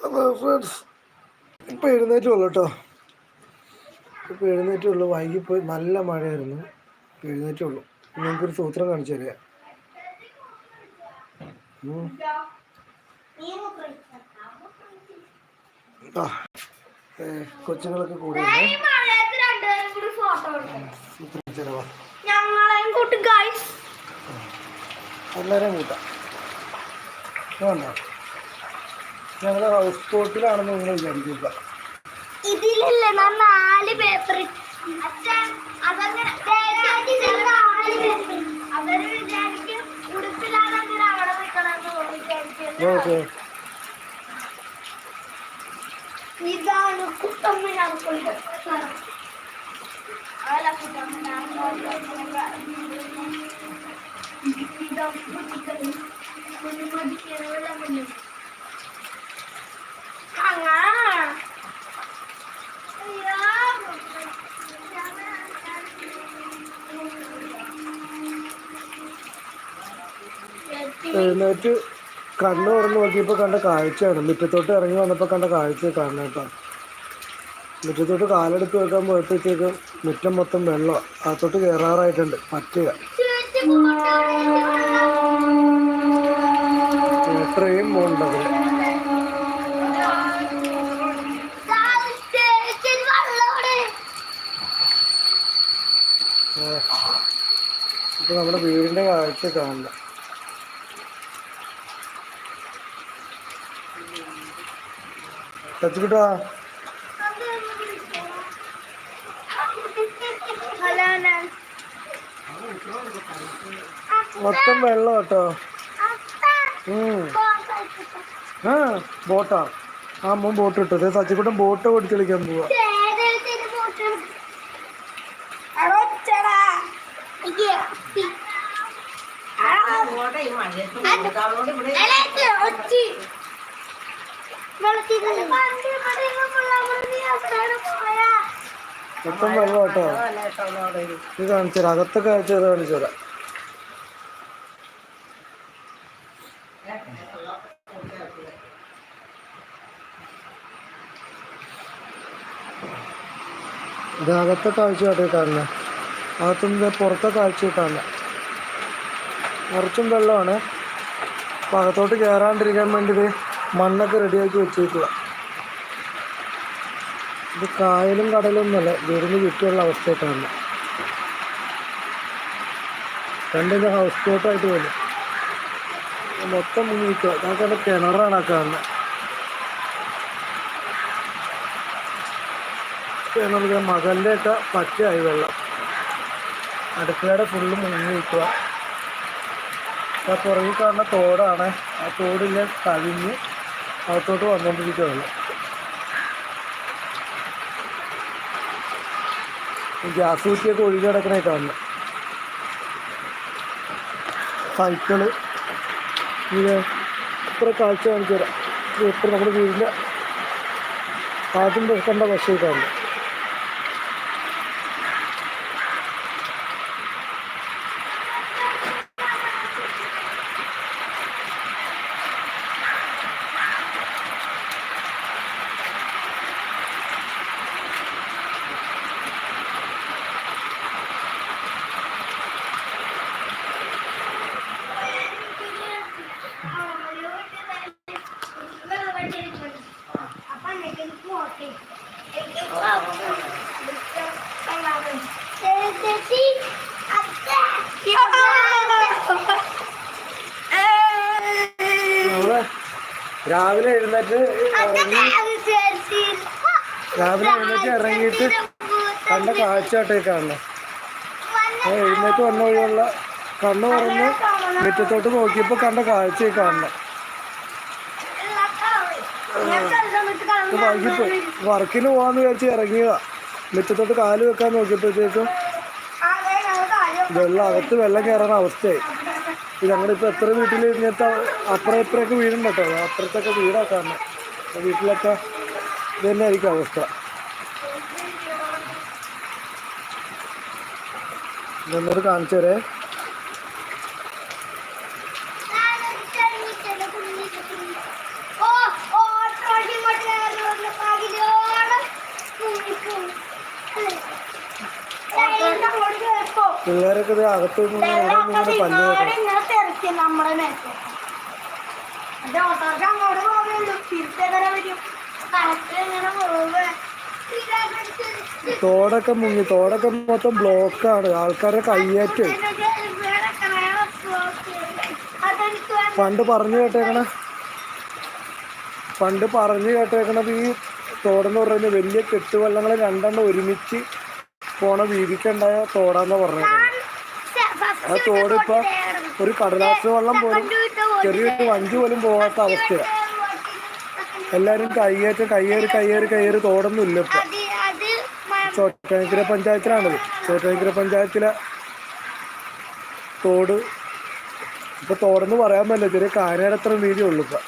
അപ്പോൾ ഫ്രണ്ട്സ് ഇപ്പോൾ എഴുന്നേറ്റുള്ളൂ കേട്ടോ ഇപ്പോൾ എഴുന്നേറ്റുള്ളൂ വൈകിപ്പോയി നല്ല മഴയായിരുന്നു. ഇപ്പോൾ എഴുന്നേറ്റുള്ളൂ നമുക്കൊരു സൂത്രം കാണിച്ചു തരാം. ഉം. ആ ഏ, കൊച്ചുങ്ങളൊക്കെ കൂടെ എല്ലാരെയും എല്ലാവരെയും കൂട്ടാം വേണ്ട ഞങ്ങൾ ഹൗസ് ബോട്ടിലാണെന്ന് നിങ്ങൾ വിചാരിക്കുക ഇതിലില്ല നാല് പേപ്പർ അതങ്ങനെ അവർ വിചാരിക്കും എഴുന്നേറ്റ് കണ്ണ് തുറന്ന് നോക്കിയപ്പോൾ കണ്ട കാഴ്ചയാണ്. മുറ്റത്തോട്ട് ഇറങ്ങി വന്നപ്പോൾ കണ്ട കാഴ്ച കാണണം കേട്ടോ. മുറ്റത്തോട്ട് കാലെടുത്ത് വെക്കാൻ പോയപ്പോഴത്തേക്കും മുറ്റം മൊത്തം വെള്ളം അകത്തോട്ട് കയറാറായിട്ടുണ്ട് പറ്റുക. എത്രയും പോകേണ്ടത് നമ്മുടെ വീടിന്റെ കാഴ്ച കാണണം ഹലോ ഞാൻ മൊത്തം വെള്ളം കേട്ടോ. ആ ബോട്ടാ ആ മോൻ ബോട്ട് ഇട്ടത് സച്ചിക്കുട്ടൻ ബോട്ട് ഓടിച്ച് കളിക്കാൻ പോവാ മൊത്തം ഇത് കാണിച്ചു തരാം. അകത്തെ കാഴ്ച ഇത് കാണിച്ചു തരാം. ഇത് അകത്തെ കാഴ്ച കേട്ടോ ഈ അകത്തുനിന്ന് പുറത്തെ കാഴ്ച കാണുന്നത് നിറച്ചും വെള്ളമാണ്. അപ്പം അകത്തോട്ട് കയറാണ്ടിരിക്കാൻ വേണ്ടി മണ്ണൊക്കെ റെഡിയാക്കി വെച്ചേക്കുക ഇത് കായലും കടലും ഒന്നല്ല വീടിന് ചുറ്റുമുള്ള അവസ്ഥയൊക്കെയാണ്. രണ്ടിന്റെ ഹൗസ് ബോട്ടായിട്ട് വരും. മൊത്തം മുങ്ങിക്കുക ഞങ്ങൾക്ക് കിണറാണ് ആ കാണുന്നത് കിണർ മകന്റെ ഒക്കെ പച്ചയായി വെള്ളം. അടുക്കളയുടെ ഫുള്ള് മുങ്ങി നിൽക്കുക പുറകിൽ കാണുന്ന തോടാണ്. ആ തോടിന്റെ കവിഞ്ഞ് അകത്തോട്ട് വന്നുകൊണ്ടിരിക്കുക വെള്ളം ഗ്യാസ് കുറ്റിയൊക്കെ ഒഴുകി കിടക്കണേ സൈക്കിൾ. ഇത് ഇത്ര കാഴ്ച കാണിച്ചു തരാം. ഇത് ഇത്ര നമ്മുടെ വീടിന്റെ ആദ്യം കണ്ട ബസ്സിൽ രാവിലെ എഴുന്നേറ്റ് രാവിലെ എഴുന്നേറ്റ് ഇറങ്ങിയിട്ട് കണ്ട കാഴ്ച കാണണം എഴുന്നേറ്റ് വന്ന വഴിയുള്ള കണ്ണ് പറഞ്ഞ് മുറ്റത്തോട്ട് നോക്കിയപ്പോൾ കണ്ട കാഴ്ച കാണണം വൈകിപ്പോയി വർക്കിന് പോകാന്ന് വിചാരിച്ച് ഇറങ്ങിയതാ. മുറ്റത്തോട്ട് കാൽ വെക്കാൻ നോക്കിയപ്പോഴത്തേക്കും വെള്ളം അകത്ത് വെള്ളം കയറുന്ന അവസ്ഥയായി. ഞങ്ങളിപ്പോൾ എത്ര വീട്ടിൽ ഇങ്ങനത്തെ അപ്പുറം ഇപ്പുറമൊക്കെ വീടുണ്ട് കേട്ടോ. അപ്പുറത്തൊക്കെ കാരണം. വീട്ടിലൊക്കെ ഇത് തന്നെ ആയിരിക്കും അവസ്ഥ. ഇതൊന്നൊരു കാണിച്ചു തരേ പിള്ളേരൊക്കെ ഇത് അകത്ത് ഇങ്ങനെ പല്ല് തോടൊക്കെ മുങ്ങി. തോടൊക്കെ മൊത്തം ബ്ലോക്കാണ് ആൾക്കാരെ കയ്യേറ്റ്. പണ്ട് പറഞ്ഞു കേട്ടേക്കണ. പണ്ട് പറഞ്ഞു കേട്ടേക്കണത് ഈ തോടെന്ന് പറയുന്നത് വലിയ കെട്ടുവള്ളങ്ങൾ രണ്ടെണ്ണം ഒരുമിച്ച് പോണ വീതിക്കുണ്ടായ തോടാന്ന പറഞ്ഞേക്കുന്നത് ആ തോട് ഇപ്പൊ ഒരു കടലാസ് വെള്ളം പോലും ചെറിയൊരു വഞ്ചി പോലും പോകാത്ത അവസ്ഥയാ. എല്ലാരും കയ്യേറ്റം കയ്യേറി കയ്യേറി കയ്യേറി തോടൊന്നും ഇല്ല ഇപ്പൊ. ചോറ്റാനിക്കര പഞ്ചായത്തിലാണത്. ചോറ്റാനിക്കര പഞ്ചായത്തിലെ തോട്. ഇപ്പൊ തോടെന്ന് പറയാൻ പറ്റില്ല ചെറിയ കാനേടത്ര ഉള്ളു ഇപ്പൊ.